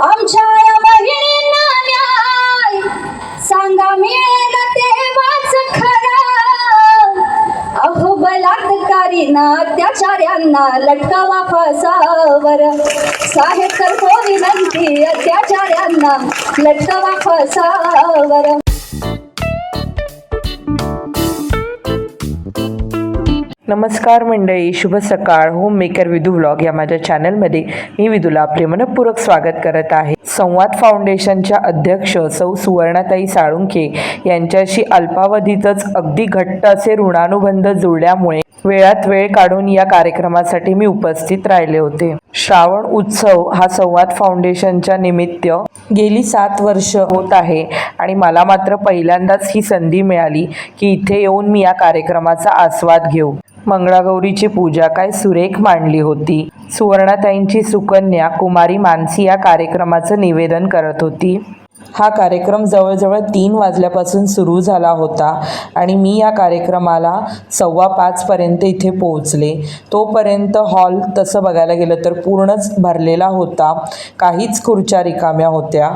आमच्या या बहिणींना न्याय. सांगा मिळेल तेव्हाच खरा? अहो बलात्कारीना अत्याचार्यांना लटकावा फसावर. साहेब तर हो विनंती अत्याचार्यांना लटकावा फसावर. नमस्कार मंडळी शुभ सकाळ. होम मेकर विदू ब्लॉग या माझ्या चॅनलमध्ये मी विदूला आपले मनपूर्वक स्वागत करत आहे. संवाद फाउंडेशनच्या अध्यक्ष सौ सुवर्णाताई साळुंखे यांच्याशी अल्पावधीतच अगदी घट्ट असे ऋणानुबंध जुळल्यामुळे वेळात वेळ काढून या कार्यक्रमासाठी मी उपस्थित राहिले होते. श्रावण उत्सव हा संवाद फाउंडेशनच्या निमित्त गेली सात वर्ष होत आहे आणि मला मात्र पहिल्यांदाच ही संधी मिळाली की इथे येऊन मी या कार्यक्रमाचा आस्वाद घेऊ. मंगळागौरीची पूजा काय सुरेख मांडली होती. सुवर्णाताईंची सुकन्या कुमारी मानसी या कार्यक्रमाचं निवेदन करत होती. हा कार्यक्रम जवळजवळ तीन वाजल्यापासून सुरू झाला होता आणि मी या कार्यक्रमाला सव्वा पाचपर्यंत इथे पोहोचले. तोपर्यंत हॉल तसं बघायला गेलं तर पूर्णच भरलेला होता. काहीच खुर्च्या रिकाम्या होत्या.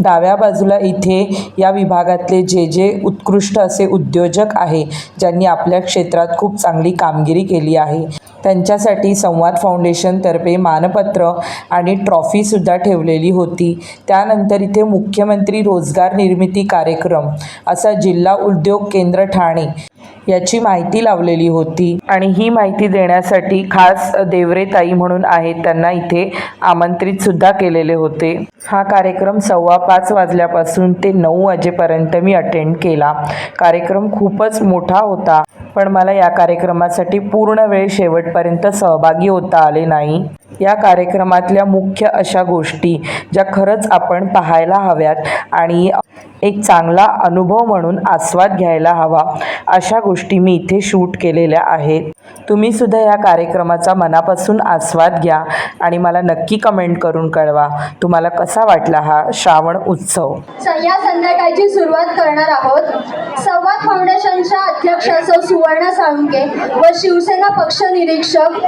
डाव्या बाजूला इथे या विभागातले जे जे उत्कृष्ट असे उद्योजक आहे ज्यांनी आपल्या क्षेत्रात खूप चांगली कामगिरी केली आहे. त्यांच्यासाठी संवाद फाउंडेशनतर्फे मानपत्र आणि ट्रॉफीसुद्धा ठेवलेली होती. त्यानंतर इथे मुख्यमंत्री रोजगार निर्मिती कार्यक्रम असा जिल्हा उद्योग केंद्र ठाणे याची माहिती लावलेली होती. आणि ही माहिती देण्यासाठी खास देवरेताई म्हणून आहेत त्यांना इथे आमंत्रित सुद्धा केलेले होते. हा कार्यक्रम सव्वा पाच वाजल्यापासून ते नऊ वाजेपर्यंत मी अटेंड केला. कार्यक्रम खूपच मोठा होता. पण मला या कार्यक्रमासाठी पूर्ण वेळ शेवटपर्यंत सहभागी होता आले नाही. या कार्यक्रमातल्या मुख्य अशा गोष्टी ज्या खरंच आपण पाहायला हव्यात आणि एक चांगला अनुभव म्हणून आस्वाद घ्यायला हवा अशा गोष्टी मी इथे शूट केलेल्या आहेत. तुम्ही सुद्धा या कार्यक्रमाचा मनापासून आस्वाद घ्या आणि मला नक्की कमेंट करून कळवा. तुम्हाला कसा वाटला हा श्रावण उत्सव? या संध्याकाळची सुरुवात करणार आहोत. संवाद फाउंडेशनच्या अध्यक्ष सौ सुवर्ण साळुंके व शिवसेना पक्ष निरीक्षक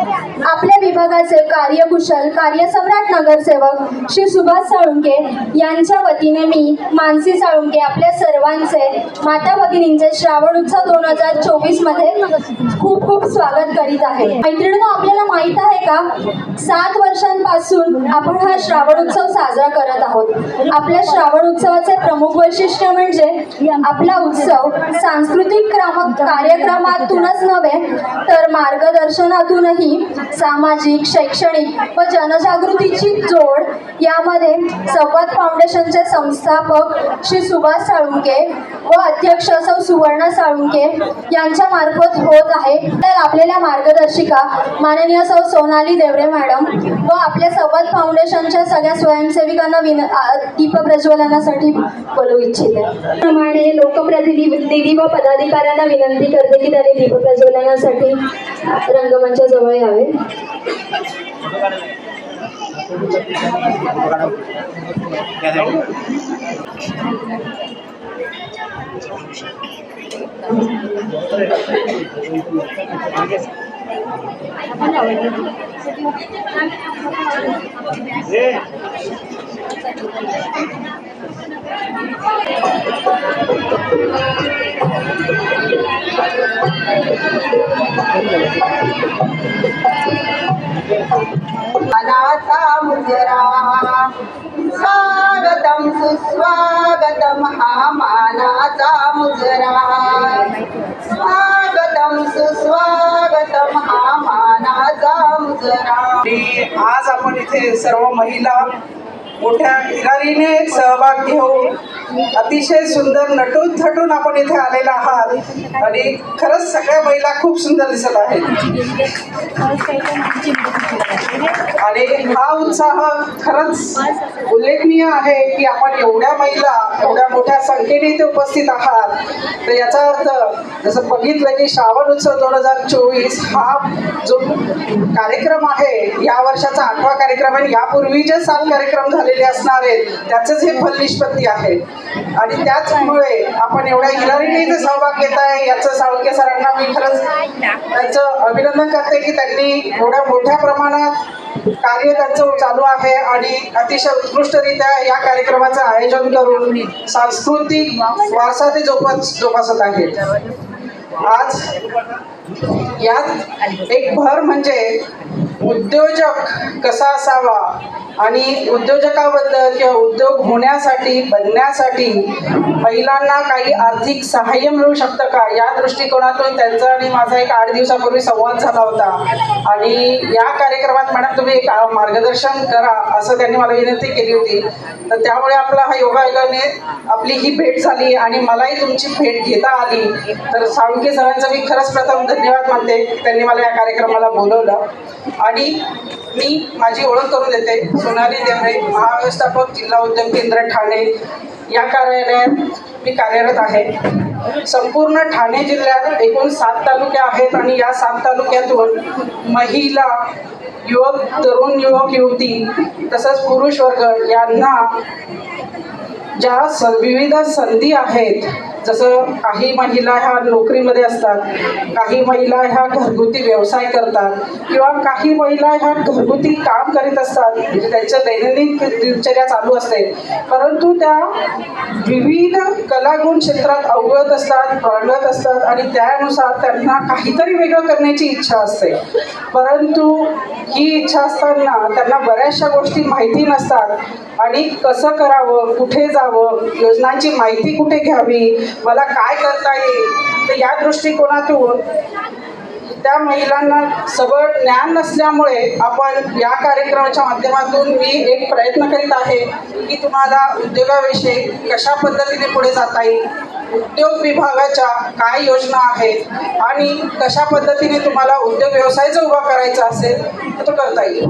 आपल्या विभागाचे कार्यकुशल कार्यसम्राट नगरसेवक श्री सुभाष साळुंके यांच्या वतीने मी मानसी साळुंके आपल्या सर्वांचे माता भगिनींचे श्रावण उत्सव दोन हजार चोवीसमध्ये खूप खूप स्वागत स्वागत करीत आहे. मैत्रिणी आपल्याला माहीत आहे का? सात वर्षांपासून आपण हा श्रावण उत्सव साजरा करत आहोत. आपल्या श्रावण उत्सवाचे प्रमुख वैशिष्ट्य म्हणजे आपला उत्सव सांस्कृतिक क्राम कार्यक्रमातूनच नव्हे तर मार्गदर्शनातूनही सामाजिक शैक्षणिक व जनजागृतीची जोड यामध्ये संवाद फाउंडेशनचे संस्थापक श्री सुभाष साळुंके व अध्यक्ष सौ सुवर्ण साळुंके यांच्या मार्फत होत आहे. तर आपल्या आपल्याला मार्गदर्शिका माननीय सौ सोनाली देवरे मॅडम व आपल्या संवाद फाउंडेशनच्या सगळ्या स्वयंसेविकांना विन दीप प्रज्वलनासाठी बोलू इच्छिते. प्रमाणे लोकप्रतिनिधी व पदाधिकाऱ्यांना विनंती करते की त्यांनी दीप प्रज्वलनासाठी रंगमंचाजवळ यावे. मनाचा मुजरा स्वागतम सुस्वागतम हा मानाचा मुजरा. स्वागतम सुस्वागतम हा मानाचा मुजरा. आज आपण इथे सर्व महिला मोठ्या हिरारीने सहभाग घेऊन अतिशय सुंदर नटून थटून आपण इथे आलेला आहात. आणि खरंच सगळ्या महिला खूप सुंदर दिसत आहेत. आणि हा उत्साह खरंच उल्लेखनीय आहे की आपण एवढ्या महिला एवढ्या मोठ्या संख्येने इथे उपस्थित आहात. तर याचा अर्थ जसं बघितलं की श्रावण उत्सव दोन हजार चोवीस हा जो कार्यक्रम आहे या वर्षाचा आठवा कार्यक्रम आणि यापूर्वी जे सात कार्यक्रम झाले झालेले असणार आहेत त्याचंच हे फल निष्पत्ती आहे. आणि त्याचमुळे आपण एवढ्या हिरारीने इथे सहभाग घेत आहे. याचं साळुंके सरांना मी खरंच त्यांचं अभिनंदन करते की त्यांनी एवढ्या मोठ्या प्रमाणात कार्य त्यांचं चालू आहे आणि अतिशय उत्कृष्टरित्या या कार्यक्रमाचं आयोजन करून सांस्कृतिक वारसा ते जोपास जोपासत आहेत. आज यात एक भर म्हणजे उद्योजक कसा असावा आणि उद्योजकाबद्दल किंवा उद्योग होण्यासाठी बनण्यासाठी महिलांना काही आर्थिक सहाय्य मिळू शकतं का? या दृष्टिकोनातून त्यांचा आणि माझा एक आठ दिवसापूर्वी संवाद झाला होता. आणि या कार्यक्रमात मॅडम तुम्ही एक मार्गदर्शन करा असं त्यांनी मला विनंती केली होती. तर त्यामुळे आपला हा योगायोगाने आपली ही भेट झाली आणि मलाही तुमची भेट घेता आली. तर साळुंके सरांचं मी खरंच प्रथम धन्यवाद मानते. त्यांनी मला या कार्यक्रमाला बोलवलं. आणि मी माझी ओळख करून देते. सोनाली देवरे महाव्यवस्थापक जिल्हा उद्योग केंद्र ठाणे. या कार्यालयात मी कार्यरत आहे. संपूर्ण ठाणे जिल्ह्यात एकूण सात तालुके आहेत आणि या सात तालुक्यातून महिला युवक तरुण युवक युवती तसंच पुरुष वर्ग यांना ज्या स विविध संधी आहेत जसं काही महिला ह्या नोकरीमध्ये असतात काही महिला ह्या घरगुती व्यवसाय करतात किंवा काही महिला ह्या घरगुती काम करीत असतात म्हणजे त्यांच्या दैनंदिन दिनचर्या चालू असते परंतु त्या विविध कलागुण क्षेत्रात अवगत असतात प्रगत असतात आणि त्यानुसार त्यांना काहीतरी वेगळं करण्याची इच्छा असते. परंतु ही इच्छा असताना त्यांना बऱ्याचशा गोष्टी माहिती नसतात आणि कसं करावं कुठे जावं योजनांची माहिती कुठे घ्यावी मला काय करता येईल? तर या दृष्टिकोनातून त्या महिलांना सबळ ज्ञान नसल्यामुळे आपण या कार्यक्रमाच्या माध्यमातून मी एक प्रयत्न करीत आहे की तुम्हाला उद्योगाविषयी कशा पद्धतीने पुढे जाता येईल? उद्योग विभागाच्या काय योजना आहेत? आणि कशा पद्धतीने तुम्हाला उद्योग व्यवसाय जर उभा करायचा असेल तर तो करता येईल.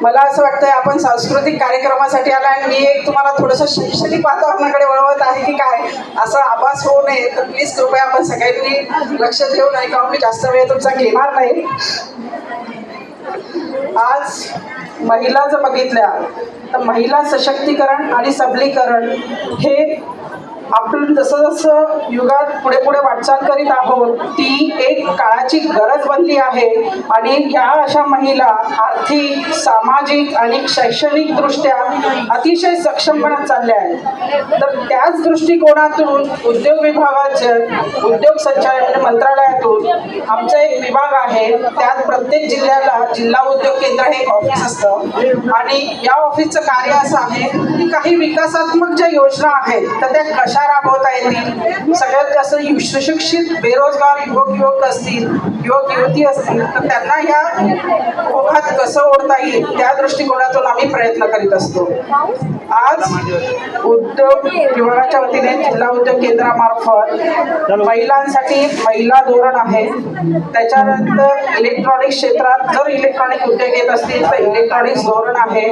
मला असं वाटतंय आपण सांस्कृतिक कार्यक्रमासाठी आला आणि मी एक तुम्हाला थोडंसं शैक्षणिक वातावरणाकडे वळवत आहे की काय असा आभास होऊ नये. तर प्लीज कृपया आपण सगळ्यांनी लक्ष देऊन ऐका मी जास्त वेळ तुमचा घेणार नाही. आज महिला जर बघितल्या तर महिला सशक्तीकरण आणि सबलीकरण हे आपण जसं जसं युगात पुढे पुढे वाटचाल करीत आहोत ती एक काळाची गरज बनली आहे. आणि ह्या अशा महिला आर्थिक सामाजिक आणि शैक्षणिकदृष्ट्या अतिशय सक्षम बनत चालल्या आहेत. तर त्याच दृष्टिकोनातून उद्योग विभागाचे उद्योग संचालन मंत्रालयातून आमचा एक विभाग आहे त्यात प्रत्येक जिल्ह्याला जिल्हा उद्योग केंद्र हे एक ऑफिस असतं. आणि या ऑफिसचं कार्य असं आहे की काही विकासात्मक ज्या योजना आहेत तर त्या कशा राबवता येतील सगळ्यात जास्त सुशिक्षित बेरोजगार युवक युवक असतील युवक युवती असतील तर त्यांना ह्या ओघात कसं ओढता येईल त्या दृष्टिकोनातून आम्ही प्रयत्न करीत असतो. आज उद्योग विभागाच्या वतीने जिल्हा उद्योग केंद्रामार्फत महिलांसाठी महिला धोरण आहे. त्याच्यानंतर इलेक्ट्रॉनिक क्षेत्रात जर इलेक्ट्रॉनिक उद्योग येत असतील तर इलेक्ट्रॉनिक्स धोरण आहे.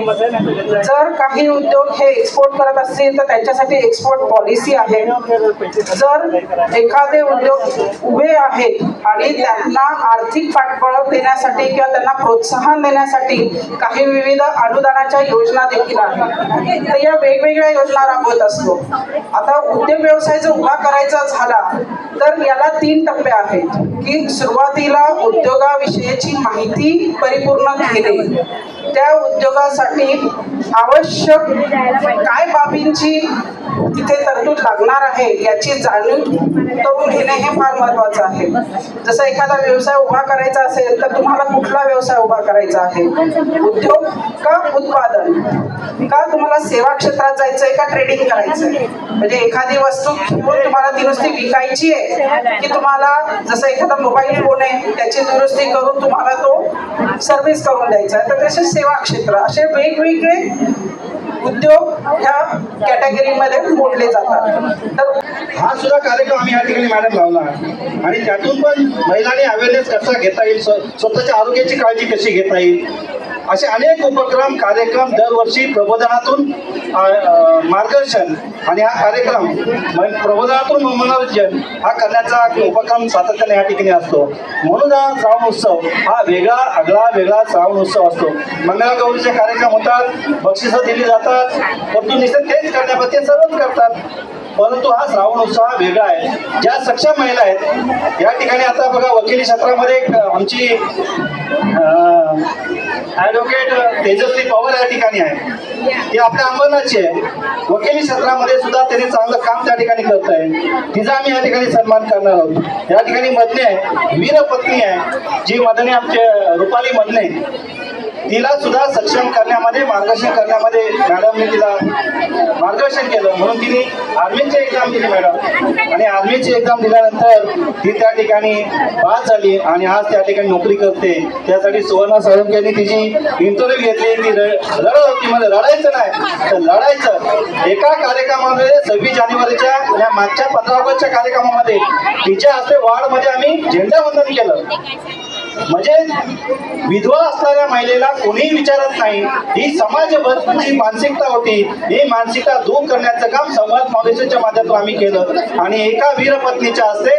जर काही उद्योग हे एक्सपोर्ट करत असतील तर त्यांच्यासाठी एक्सपोर्ट पॉलिसी आहे. जर एखादे उद्योग उभे आहेत आणि त्यांना आर्थिक पाठबळ देण्यासाठी किंवा त्यांना प्रोत्साहन देण्यासाठी काही विविध अनुदानाच्या योजना देखील आहेत. तर या वेगवेगळ्या योजना राबवत असतो. आता उद्योग व्यवसाय जर उभा करायचा झाला तर याला तीन टप्पे आहेत की सुरुवातीला उद्योगाविषयीची माहिती परिपूर्ण घेणे त्या उद्योगासाठी आवश्यक काय बाबींची तिथे तरतूद लागणार आहे याची जाणीव करून घेणे हे फार महत्वाचं आहे. जसं एखादा व्यवसाय उभा करायचा असेल तर तुम्हाला कुठला व्यवसाय उभा करायचा आहे? उद्योग का उत्पादन? का तुम्हाला सेवा क्षेत्रात जायचंय का ट्रेडिंग करायचंय? म्हणजे एखादी वस्तू घेऊन तुम्हाला ती नुसती विकायची आहे की तुम्हाला जसं एखादा मोबाईल फोन आहे त्याची दुरुस्ती करून तुम्हाला तो सर्व्हिस करून द्यायचा आहे. तर तसे सेवा क्षेत्र असे वेगवेगळे उद्योग ह्या कॅटेगरीमध्ये मोडले जातात. तर हा सुद्धा कार्यक्रम आम्ही या ठिकाणी मॅडम लावला आणि त्यातून पण महिलांनी अवेअरनेस कसा घेता येईल स्वतःच्या आरोग्याची काळजी कशी घेता येईल असे अनेक उपक्रम कार्यक्रम दरवर्षी प्रबोधनातून मार्गदर्शन आणि हा कार्यक्रम म- प्रबोधनातून मनोरंजन हा करण्याचा उपक्रम सातत्याने या ठिकाणी असतो. म्हणून हा श्रावण उत्सव हा वेगळा आगळा वेगळा श्रावण उत्सव असतो. मंगळागौरीचे कार्यक्रम होतात बक्षिसं दिली जातात परंतु निश्चित तेच करण्यामध्ये ते सर्वच करतात. परंतु हा श्रावण उत्सव वेगळा आहे. ज्या सक्षम महिला आहेत या ठिकाणी आता बघा वकिली क्षेत्रामध्ये आमची ॲडव्होकेट तेजस्वी पवार या ठिकाणी आहे ती आपल्या अंबरनाथची आहे. वकिली क्षेत्रामध्ये सुद्धा त्यांनी चांगलं काम त्या ठिकाणी करत आहे. तिचा आम्ही या ठिकाणी सन्मान करणार आहोत. या ठिकाणी मदने आहे वीरपत्नी आहे. जी मदने आमचे रुपाली मदने तिला सुद्धा सक्षम करण्यामध्ये मार्गदर्शन करण्यामध्ये मॅडमने तिला मार्गदर्शन केलं. म्हणून तिने आर्मीची एक्झाम दिली मॅडम आणि आर्मीची एक्झाम दिल्यानंतर ती त्या ठिकाणी पास झाली आणि आज त्या ठिकाणी नोकरी करते. त्यासाठी सुवर्णा साळुंके यांनी तिची इंटरव्ह्यू घेतली. ती र- रडत होती. म्हणजे रडायचं नाही. तर लढायचं एका कार्यक्रमामध्ये सव्वीस जानेवारीच्या या मागच्या पंधरा ऑगस्टच्या कार्यक्रमामध्ये तिच्या हस्ते वार्डमध्ये आम्ही झेंडावंदन केलं. म्हणजे विधवा असणाऱ्या महिलेला कोणीही विचारत नाही. ही समाजभरची मानसिकता होती ही मानसिकता दूर करण्याचं काम संवाद फाउंडेशनच्या माध्यमातून आम्ही केलं. आणि एका वीरपत्नीच्या हस्ते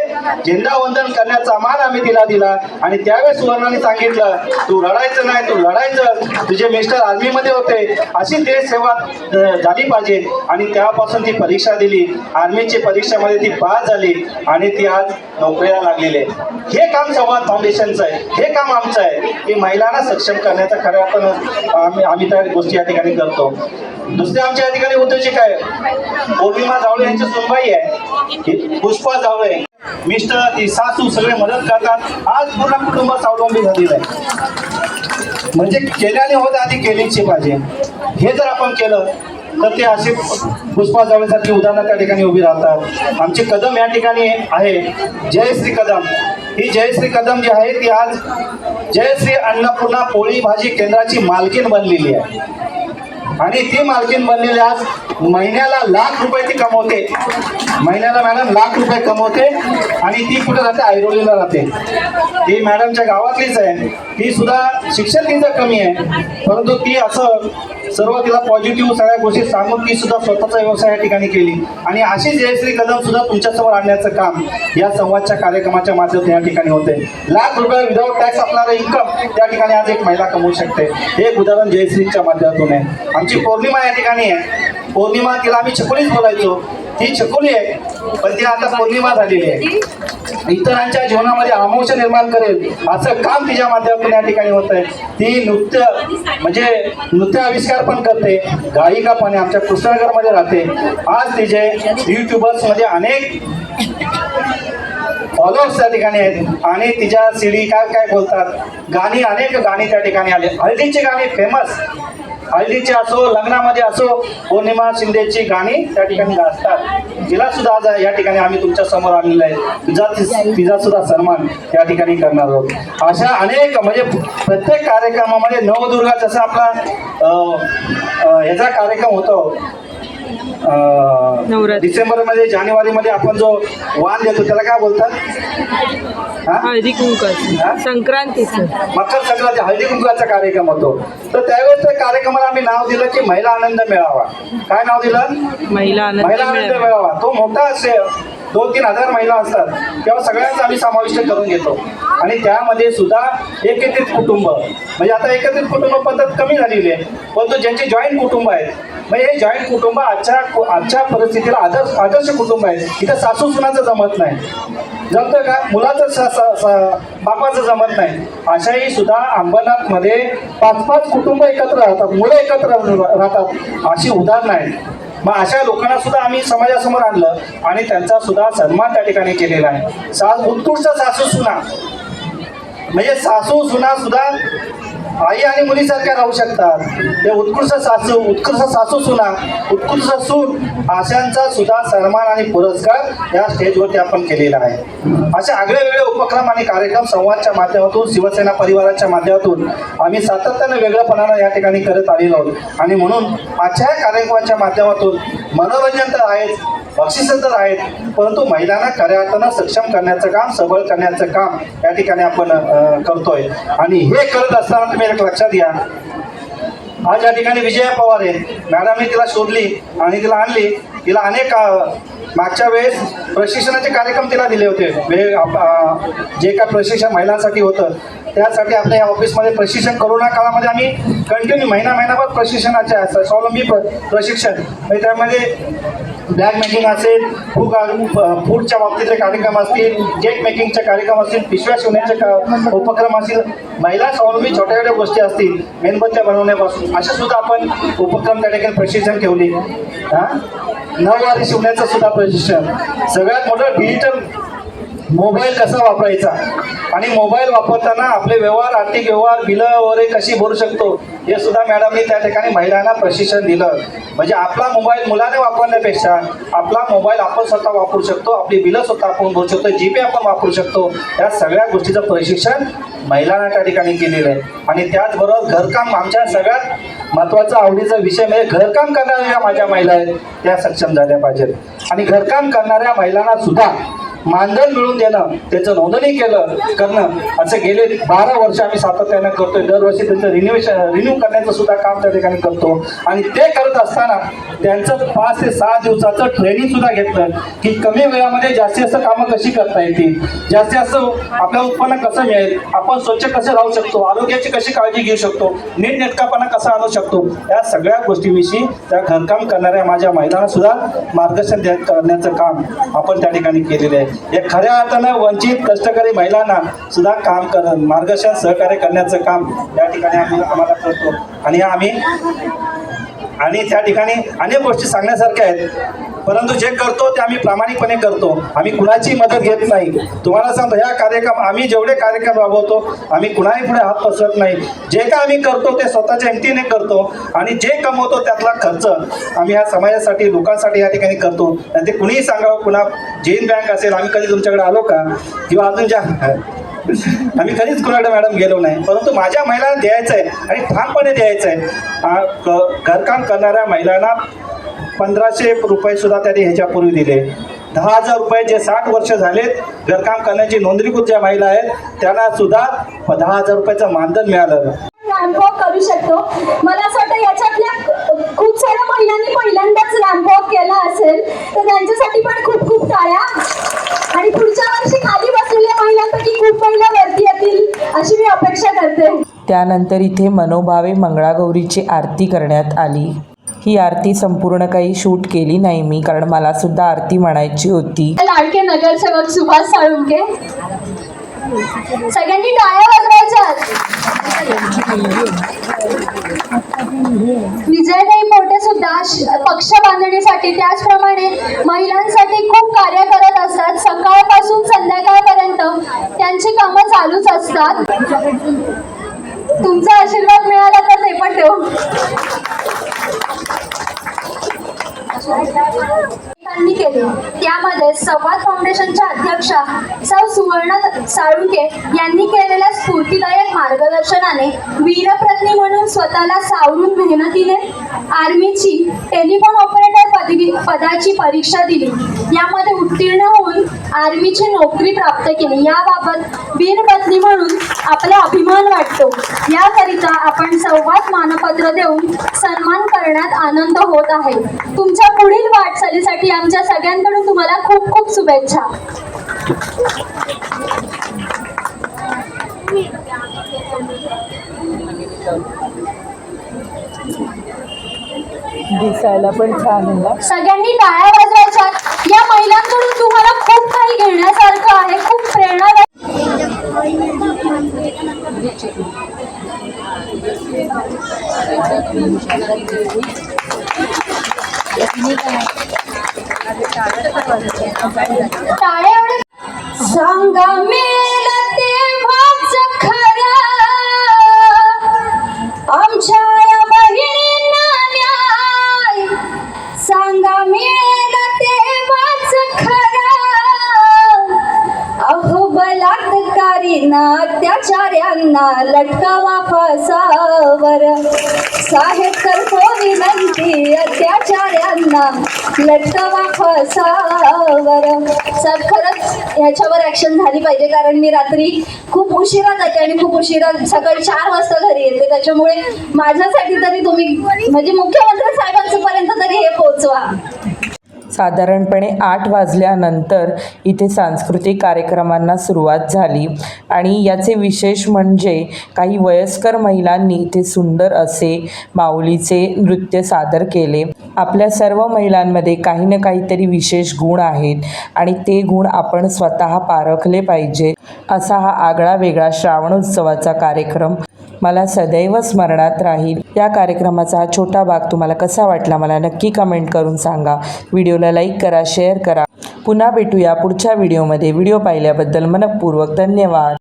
झेंडावंदन करण्याचा मान आम्ही तिला दिला. आणि त्यावेळेस सुवर्णाने सांगितलं तू रडायचं नाही तू लढायचं. तुझे मिस्टर आर्मीमध्ये होते. अशी देश सेवा झाली पाहिजे. आणि तेव्हापासून ती परीक्षा दिली. आर्मीची परीक्षामध्ये ती पास झाली. आणि ती आज नोकरीला लागलेली आहे. हे काम संवाद फाउंडेशनचं आहे. हे काम आमचं आहे. की महिलांना सक्षम करण्याचा खऱ्या आपण आम्ही आम्ही त्या गोष्टी या ठिकाणी करतो. दुसरे आमच्या या ठिकाणी उद्योजक आहे पौर्णिमा जावळे यांची सुनबाई आहे. पुष्पा जावळे. मिस्टर ती सासू सगळे मदत करतात. आज पूर्ण कुटुंब स्वावलंबी झालेलं आहे. म्हणजे केल्याने होत आधी केलीची पाहिजे. हे जर आपण केलं तर ते असे पुष्पा जावळेसारखी उदाहरणं त्या ठिकाणी उभी राहतात. आमचे कदम या ठिकाणी आहे. जयश्री कदम. ही जयश्री कदम जी आहे ती आज जयश्री अन्नपूर्णा पोळी भाजी केंद्राची मालकीन बनलेली आहे. आणि ती मालकीन बनलेली आज महिन्याला लाख रुपये ती कमवते. महिन्याला मॅडम लाख रुपये कमवते आणि ती कुठे राहते ऐरोलीला राहते. ती मॅडमच्या गावातलीच आहे. ती सुद्धा शिक्षण तिचं कमी आहे. परंतु ती असं सर्व तिला पॉझिटिव्ह सगळ्या गोष्टी सांगून ती सुद्धा स्वतःचा व्यवसाय या ठिकाणी केली. आणि अशी जयश्री कदम सुद्धा तुमच्यासमोर आणण्याचं काम या संवादच्या कार्यक्रमाच्या माध्यमातून या ठिकाणी होते. लाख रुपये विदाऊट टॅक्स असणारं इन्कम त्या ठिकाणी आज एक महिला कमवू शकते. हे एक उदाहरण जयश्रीच्या माध्यमातून आहे. आमची पौर्णिमा या ठिकाणी आहे. पौर्णिमा तिला आम्ही छकुलीच बोलायचो. ती चकुली आहे पण ती आता पौर्णिमा झालेली आहे. इतरांच्या जीवनामध्ये आमोश निर्माण करेल असं काम तिच्या माध्यमातून या ठिकाणी होत आहे. ती नृत्य म्हणजे नृत्य आविष्कार पण करते गायिका पण आमच्या कृष्णनगरमध्ये राहते. आज तिचे युट्यूबर्समध्ये अनेक फॉलोअर्स त्या ठिकाणी आहेत आणि तिच्या सीडी काय काय बोलतात गाणी अनेक गाणी त्या ठिकाणी आले. हळदीची गाणी फेमस हळदीचे असो लग्नामध्ये असो पौर्णिमा शिंदेची गाणी त्या ठिकाणी गाजतात. तिला सुद्धा आज या ठिकाणी आम्ही तुमच्यासमोर आणलेलं आहे. तिचा तिचा सुद्धा सन्मान या ठिकाणी करणार आहोत. अशा अनेक म्हणजे प्रत्येक कार्यक्रमामध्ये नवदुर्गा जसा आपला ह्याचा कार्यक्रम होतो डिसेंबरमध्ये जानेवारी मध्ये आपण जो वाण देतो त्याला काय बोलतात? हा? हळदी? कुंकवाचं संक्रांतीचं. मकर संक्रांती हळदी कुंकवाचा कार्यक्रम होतो. तर त्यावेळेस त्या कार्यक्रमाला आम्ही नाव दिलं की महिला आनंद मेळावा. काय नाव दिलं? महिला आनंद महिला आनंद मेळावा. तो मोठा असे दोन तीन हजार महिला असतात. तेव्हा सगळ्यांचा आम्ही समाविष्ट करून घेतो. आणि त्यामध्ये सुद्धा एकत्रित कुटुंब. म्हणजे आता एकत्रित कुटुंब पद्धत कमी झालेली आहे. परंतु ज्यांचे जॉईंट कुटुंब आहेत म्हणजे हे जॉईंट कुटुंब आजच्या आजच्या परिस्थितीला आदर्श आदर्श कुटुंब आहे इथं सासू सुनाचं जमत नाही. जमतं का? मुलाचं स- स- स- बापाचं जमत नाही. अशाही सुद्धा अंबरनाथमध्ये पाच पाच कुटुंब एकत्र राहतात मुलं एकत्र राहतात अशी उदाहरणं आहेत. मग अशा लोकांना सुद्धा आम्ही समाजासमोर आणलं आणि त्यांचा सुद्धा सन्मान त्या ठिकाणी केलेला आहे. सा उत्कृष्ट सासू सुना. म्हणजे सासू सुना सुद्धा आई आणि मुलीसारख्या राहू शकतात. ते उत्कृष्ट सासू उत्कृष्ट सासू सुना उत्कृष्ट सून अशांचा सुद्धा सन्मान आणि पुरस्कार या स्टेजवरती आपण केलेला आहे. असे आगळे वेगळे उपक्रम आणि कार्यक्रम संवादच्या माध्यमातून शिवसेना परिवाराच्या माध्यमातून आम्ही सातत्यानं वेगळंपणानं या ठिकाणी करत आलेलो आहोत. आणि म्हणून आजच्या कार्यक्रमाच्या माध्यमातून मनोरंजन तर आहेच बक्षिसं तर आहेत परंतु महिलांना खऱ्या अर्थानं सक्षम करण्याचं काम सबळ करण्याचं काम या ठिकाणी आपण करतोय. आणि हे करत असताना तुम्ही एक लक्षात घ्या. आज या ठिकाणी विजया पवार आहे मॅडमने तिला शोधली आणि तिला आणली. तिला अनेक मागच्या वेळेस प्रशिक्षणाचे कार्यक्रम तिला दिले होते. वे जे काय प्रशिक्षण महिलांसाठी होतं त्यासाठी आपल्या या ऑफिसमध्ये प्रशिक्षण करोना काळामध्ये आम्ही कंटिन्यू महिना महिनाभर प्रशिक्षणाचे स्वावलंबी प्रशिक्षण. म्हणजे त्यामध्ये ब्लॅक मेकिंग असेल फूड फूडच्या बाबतीतले कार्यक्रम असतील जेट मेकिंगचे कार्यक्रम असतील पिशव्या शिवण्याचे का- उपक्रम असतील महिला स्वावलंबी छोट्या छोट्या गोष्टी असतील मेणबत्त्या बनवण्यापासून असे सुद्धा आपण उपक्रम त्या ठिकाणी प्रशिक्षण ठेवले. हां? नऊवारी शिवण्याचं सुद्धा प्रशिक्षण. सगळ्यात मोठं डिजिटल मोबाईल कसा वापरायचा? आणि मोबाईल वापरताना आपले व्यवहार आर्थिक व्यवहार बिलं वगैरे कशी भरू शकतो हे सुद्धा मॅडमनी त्या ठिकाणी महिलांना प्रशिक्षण दिलं. म्हणजे आपला मोबाईल मुलाने वापरण्यापेक्षा आपला मोबाईल आपण स्वतः वापरू शकतो आपली बिलं स्वतः आपण भरू शकतो जीपे आपण वापरू शकतो या सगळ्या गोष्टीचं प्रशिक्षण महिलांना त्या ठिकाणी केलेलं आहे. आणि त्याचबरोबर घरकाम आमच्या सगळ्यात महत्त्वाचा आवडीचा विषय म्हणजे घरकाम करणाऱ्या ज्या माझ्या महिला आहेत त्या सक्षम झाल्या पाहिजेत. आणि घरकाम करणाऱ्या महिलांना सुद्धा मानधन मिळवून देणं त्याचं नोंदणी केलं करणं असं गेले बारा वर्ष आम्ही सातत्यानं करतोय. दरवर्षी त्यांचं रिन्युवेशन रिन्यू करण्याचं सुद्धा काम त्या ठिकाणी करतो. आणि ते करत असताना त्यांचं पाच ते सहा दिवसाचं ट्रेनिंग सुद्धा घेतलं की कमी वेळामध्ये जास्तीत जास्त कामं कशी करता येतील? जास्तीत जास्त आपल्या उत्पन्न कसं मिळेल? आपण स्वच्छ कसं राहू शकतो? आरोग्याची कशी काळजी घेऊ शकतो? नीटनेटकापणा कसा आणू शकतो? या सगळ्या गोष्टीविषयी त्या घरकाम करणाऱ्या माझ्या महिलांना सुद्धा मार्गदर्शन करण्याचं काम आपण त्या ठिकाणी केलेलं आहे. हे खऱ्या अर्थानं वंचित कष्टकरी महिलांना सुद्धा काम कर मार्गदर्शन सहकार्य करण्याचं काम या ठिकाणी आम्ही आम्हाला करतो. आणि आम्ही आणि त्या ठिकाणी अनेक गोष्टी सांगण्यासारख्या आहेत. परंतु जे करतो ते आम्ही प्रामाणिकपणे करतो. आम्ही कुणाची मदत घेत नाही. तुम्हाला सांगतो ह्या कार्यक्रम आम्ही जेवढे कार्यक्रम राबवतो आम्ही कुणाही पुढे हात पसरत नाही. जे काय आम्ही करतो ते स्वतःच्या एमटीने करतो आणि जे कमवतो त्यातला खर्च आम्ही ह्या समाजासाठी लोकांसाठी या ठिकाणी करतो. आणि ते कुणीही सांगावं कुणा जैन बँक असेल आम्ही कधी तुमच्याकडे आलो का? किंवा अजून ज्या आम्ही कधीच कुणाकडे मॅडम गेलो नाही. परंतु माझ्या महिलांना द्यायचं आहे आणि ठामपणे द्यायचं आहे घरकाम करणाऱ्या महिलांना पंधराशे रुपये सुद्धा त्यांनी ह्याच्यापूर्वी दिले. दहा हजार रुपये जे साठ वर्ष झालेत घरकाम करण्याची नोंदणीकृत ज्या महिला आहेत त्यांना सुद्धा दहा हजार रुपयाचं मानधन मिळालं. रॅम्पवॉक करू शकतो. मला असं वाटतं याच्यातल्या खूप साऱ्या महिलांनी पहिल्यांदाच रॅम्पवॉक केला असेल तर त्यांच्यासाठी पण खूप खूप टाळ्या आणि पुढच्या वर्षी खाली बसलेल्या महिलांपैकी खूप महिला वरती येतील अशी मी अपेक्षा करते त्यानंतर इथे मनोभावे मंगळागौरीची आरती करण्यात आली. ही आरती संपूर्ण काही शूट केली नाही मी कारण मला सुद्धा आरती म्हणायची होती. लाडके नगरसेवक सुभाष साळुंके. सगळ्यांनी टाळ्या वाजवायच्यात. विजयताई मोठे सुद्धा पक्ष बांधणीसाठी त्याचप्रमाणे महिलांसाठी खूप कार्य करत असतात. सकाळपासून संध्याकाळपर्यंत त्यांची कामं चालूच असतात. तुमचा आशीर्वाद मिळाला तर ते पण ठेवू केले. त्यामध्ये संवाद फाउंडेशनच्या अध्यक्षा सौ सुवर्ण साळुंके यांनी केलेल्या स्फूर्तीदायक मार्गदर्शनाने वीरप्रत्नी म्हणून स्वतःला सावरून मेहनतीने आर्मीची टेलिफोन ऑपरेटर पदवी पदाची परीक्षा दिली. यामध्ये उत्तीर्ण होऊन आर्मीची नोकरी प्राप्त केली. याबाबत वीरपत्नी म्हणून आपला अभिमान वाटतो. याकरिता आपण संवाद मानपत्र देऊन सन्मान करण्यात आनंद होत आहे. तुमच्या पुढील वाटचालीसाठी आमच्या सगळ्यांकडून तुम्हाला खूप खूप शुभेच्छा. दिसायला पण छान सगळ्यांनी टाळ्या वाजवायच्या. या महिलांकडून तुम्हाला घेण्यासारखं आहे. खूप प्रेरणादायक फसावर सर खरंच ह्याच्यावर ऍक्शन झाली पाहिजे कारण मी रात्री खूप उशिरा जाते आणि खूप उशिरा सकाळी चार वाजता घरी येते. त्याच्यामुळे माझ्यासाठी तरी तुम्ही म्हणजे मुख्यमंत्री साहेब साधारणपणे आठ वाजल्यानंतर इथे सांस्कृतिक कार्यक्रमांना सुरुवात झाली. आणि याचे विशेष म्हणजे काही वयस्कर महिलांनी इथे सुंदर असे माऊलीचे नृत्य सादर केले. आपल्या सर्व महिलांमध्ये काही ना काहीतरी विशेष गुण आहेत आणि ते गुण आपण स्वतः पारखले पाहिजे. असा हा आगळा वेगळा श्रावणोत्सवाचा कार्यक्रम मला सदैव स्मरणात राहील. या कार्यक्रमाचा हा छोटा भाग तुम्हाला कसा वाटला मला नक्की कमेंट करून सांगा. व्हिडिओला लाईक करा शेअर करा. पुन्हा भेटूया पुढच्या व्हिडिओमध्ये व्हिडिओ पाहिल्याबद्दल मनपूर्वक धन्यवाद.